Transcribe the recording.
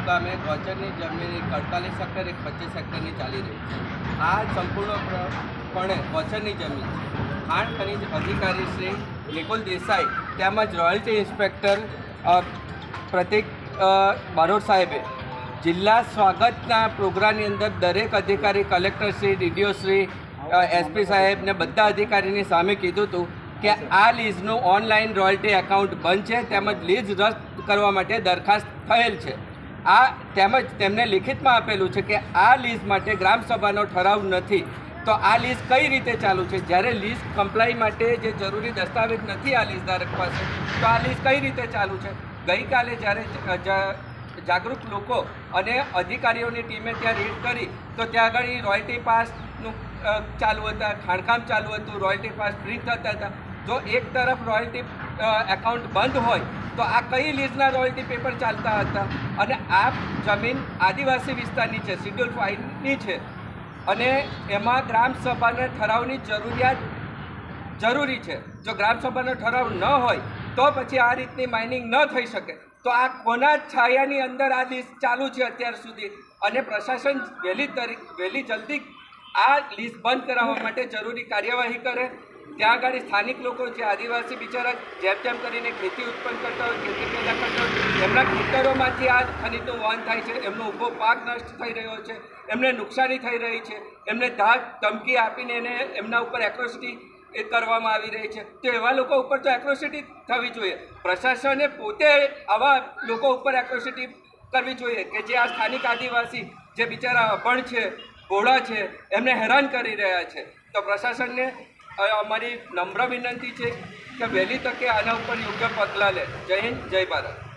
મુકામે ગોચરની જમીન એક અડતાલીસ હેક્ટર એક પચીસ હેક્ટરની ચાલી રહી છે. આ સંપૂર્ણપણે ગોચરની જમીન છે. ખાણ ખનિજ અધિકારી શ્રી નિકુલ દેસાઈ તેમજ રોયલ્ટી ઇન્સ્પેક્ટર પ્રતિક બારોટ સાહેબે જિલ્લા સ્વાગતના પ્રોગ્રામની અંદર દરેક અધિકારી collector Shri, DDO Shri SP સાહેબ ને બધા અધિકારીની સામે કીધું હતું કે આ લીઝનું ઓનલાઈન રોયલ્ટી એકાઉન્ટ બંધ છે તેમજ લીઝ રદ કરવા માટે દરખાસ્ત થયેલ છે. આ તેમજ તેમને લિખિતમાં આપેલું છે કે આ લીઝ માટે ગ્રામસભાનો ઠરાવ નથી. તો આ લીઝ કઈ રીતે ચાલુ છે? જ્યારે લીઝ કમ્પ્લાય માટે જે જરૂરી દસ્તાવેજ નથી આ લીઝ ધારક પાસે, તો આ લીઝ કઈ રીતે ચાલુ છે? ગઈકાલે જ્યારે જાગૃત લોકો અને અધિકારીઓની ટીમે ત્યાં રેડ કરી, તો ત્યાં આગળ રોયલ્ટી પાસનું ચાલુ હતા, ખાણકામ ચાલુ હતું, રોયલ્ટી પાસ પ્રિન્ટ થતા હતા. જો એક તરફ રોયલ્ટી એકાઉન્ટ બંધ હોય તો આ કઈ લીઝના રોયલ્ટી પેપર ચાલતા હતા? અને આ જમીન આદિવાસી વિસ્તારની છે શિડ્યુલ ફાઇવની છે. અને એમાં ગ્રામસભાના ઠરાવની જરૂરિયાત જરૂરી છે. જો ગ્રામસભાનો ઠરાવ ન હોય, તો પછી આ રીતની માઇનિંગ ન થઈ શકે. તો આ કોના છાયાની અંદર આ લીઝ ચાલુ છે અત્યાર સુધી? અને પ્રશાસન વહેલી તરીકે, વહેલી જલ્દી આ લીઝ બંધ કરાવવા માટે જરૂરી કાર્યવાહી કરે? ત્યાં આગળ સ્થાનિક લોકો છે, આદિવાસી બિચારા જેમ તેમ કરીને ખેતી ઉત્પન્ન કરતા હોય, ખેતી પેદા કરતા હોય, એમના ખેતરોમાંથી આ ખનીજનું વહન થાય છે, એમનો ઊભો પાક નષ્ટ થઈ રહ્યો છે, એમને નુકસાની થઈ રહી છે, એમને ધાક ધમકી આપીને એને એમના ઉપર એક્રોસિટી એ કરવામાં આવી રહી છે. તો એવા લોકો ઉપર તો એક્રોસિટી થવી જોઈએ. પ્રશાસને પોતે આવા લોકો ઉપર એક્રોસિટી કરવી જોઈએ કે જે આ સ્થાનિક આદિવાસી જે બિચારા અભણ છે, ભોળા છે, એમને હેરાન કરી રહ્યા છે. તો પ્રશાસનને અમારી નમ્ર વિનંતી છે કે વહેલી તકે આના ઉપર યોગ્ય પગલાં લે. જય હિન્દ, જય ભારત.